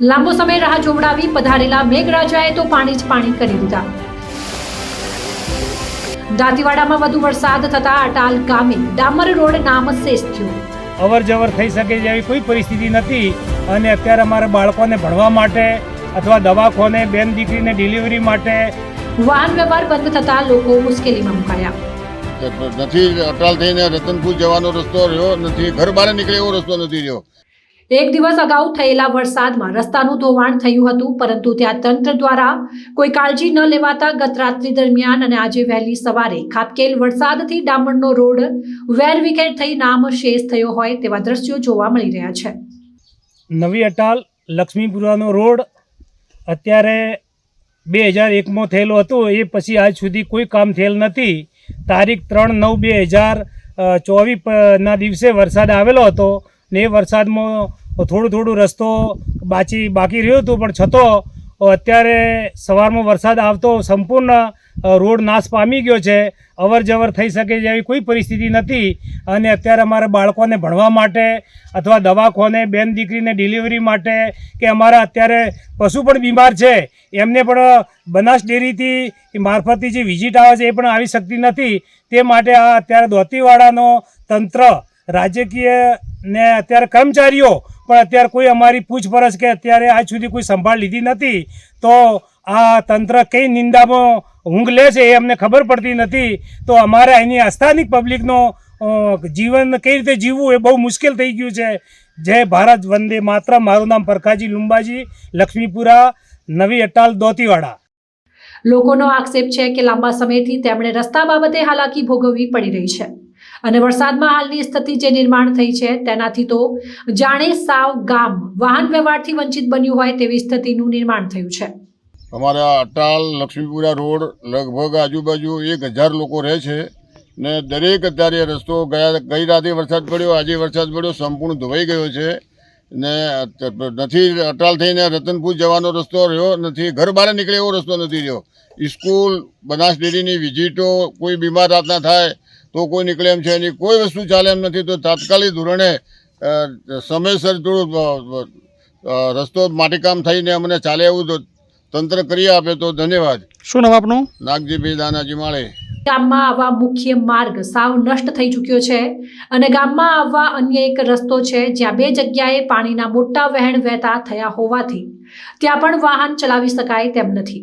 લાંબો સમય રાહ જોવડાવી પધારેલા મેઘરાજાએ તો પાણી જ પાણી કરી દીધા. દાંતીવાડામાં વધુ વરસાદ થતા અટાલ ગામે ડામર રોડ નામશેષ થયો. અવર જવર થઈ શકે જેવી કોઈ પરિસ્થિતિ નથી અને અત્યારે અમારા બાળકોને ભણવા માટે અથવા દવાખોને બેન દીકરીને ડિલિવરી માટે વાહન વ્યવહાર બંધ થતા લોકો મુશ્કેલીમાં મુકાયા. નથી અટાલ થઈને રતનપુર જવાનો રસ્તો રહ્યો નથી ઘર બહાર નીકળે એવો રસ્તો નથી રહ્યો. એક દિવસ અગાઉ થયેલા વરસાદમાં રસ્તાનું ધોવાણ થયું હતું, પરંતુ ત્યાં તંત્ર દ્વારા કોઈ કાળજી ન લેવાતા ગત રાત્રિ દરમિયાન અને આજે વહેલી સવારે ખાબકેલ વરસાદથી ડામરનો રોડ વેરવિખેર થઈ નામ શેષ થયો હોય તેવા દ્રશ્યો જોવા મળી રહ્યા છે. નવી અટાલ લક્ષ્મીપુરાનો રોડ અત્યારે બે હજાર એકમાં થયેલો હતો. એ પછી આજ સુધી કોઈ કામ થયેલ નથી. તારીખ ત્રણ નવ બે હજાર ચોવીસના દિવસે વરસાદ આવેલો હતો. ને એ વરસાદમાં થોડું થોડું રસ્તો બાચી બાકી રહ્યો હતો, પણ છતો અત્યારે સવારમાં વરસાદ આવતો સંપૂર્ણ રોડ નાશ પામી ગયો છે. અવર જવર થઈ શકે જેવી કોઈ પરિસ્થિતિ નથી. અને અત્યારે અમારા બાળકોને ભણવા માટે અથવા દવાખોને, બેન દીકરીને ડિલિવરી માટે કે અમારા અત્યારે પશુ પણ બીમાર છે, એમને પણ બનાસ ડેરીથી મારફતથી જે વિઝિટ આવે છે એ પણ આવી શકતી નથી. તે માટે આ અત્યારે દોતીવાડાનો તંત્ર રાજકીય ને અત્યારે કર્મચારીઓ, પણ અત્યારે કોઈ અમારી પૂછપરછ કે અત્યારે આજ સુધી કોઈ સંભાળ લીધી નથી, તો આ તંત્ર કઈ નિંદામાં ઊંઘ લે છે એ અમને ખબર પડતી નથી. તો અમારે અહીંની અસ્થાનિક પબ્લિકનો જીવન કઈ રીતે જીવવું એ બહુ મુશ્કેલ થઈ ગયું છે. જય ભારત, વંદે માત્ર મારું નામ પરખાજી લુંબાજી, લક્ષ્મીપુરા, નવી અટાલ દોતીવાડા. લોકોનો આક્ષેપ છે કે લાંબા સમયથી તેમણે રસ્તા બાબતે હાલાકી ભોગવવી પડી રહી છે. અને વરસાદમાં હાલની સ્થિતિ જે નિર્માણ થઈ છે, તેનાથી તો જાણે સાવ ગામ, વાહન વ્યવહારથી વંચિત બન્યું હોય તેવી સ્થિતિનું નિર્માણ થયું છે. અમારા અટાલ લક્ષ્મીપુરા રોડ લગભગ આજુબાજુ એક હજાર લોકો રહે છે ને દરેક અત્યારે રસ્તો ગયા, ગઈ રાતે વરસાદ પડ્યો, આજે વરસાદ પડ્યો, સંપૂર્ણ ધોવાઈ ગયો છે ને નથી અટાલ થઈને રતનપુર જવાનો રસ્તો રહ્યો નથી, ઘર બહાર નીકળે એવો રસ્તો નથી રહ્યો. સ્કૂલ, બનાસ ડેરીની વિઝિટો, કોઈ બીમાર રાતના થાય તો કોઈ નીકળે એમ છે નહીં. કોઈ વસ્તુ ચાલે એમ નથી. તો તાત્કાલિક ધોરણે સમયસર થોડું રસ્તો માટીકામ થઈને અમને ચાલે એવું તો તંત્ર કરી આપે તો ધન્યવાદ. શું નામ આપનું? નાગજીભાઈ દાનાજી માળે. ગામમાં આવવા મુખ્ય માર્ગ સાવ નષ્ટ થઈ ચૂક્યો છે અને ગામમાં આવવા અન્ય એક રસ્તો છે જ્યાં બે જગ્યાએ પાણીના મોટા વહેણ વહેતા થયા હોવાથી ત્યાં પણ વાહન ચલાવી શકાય તેમ નથી.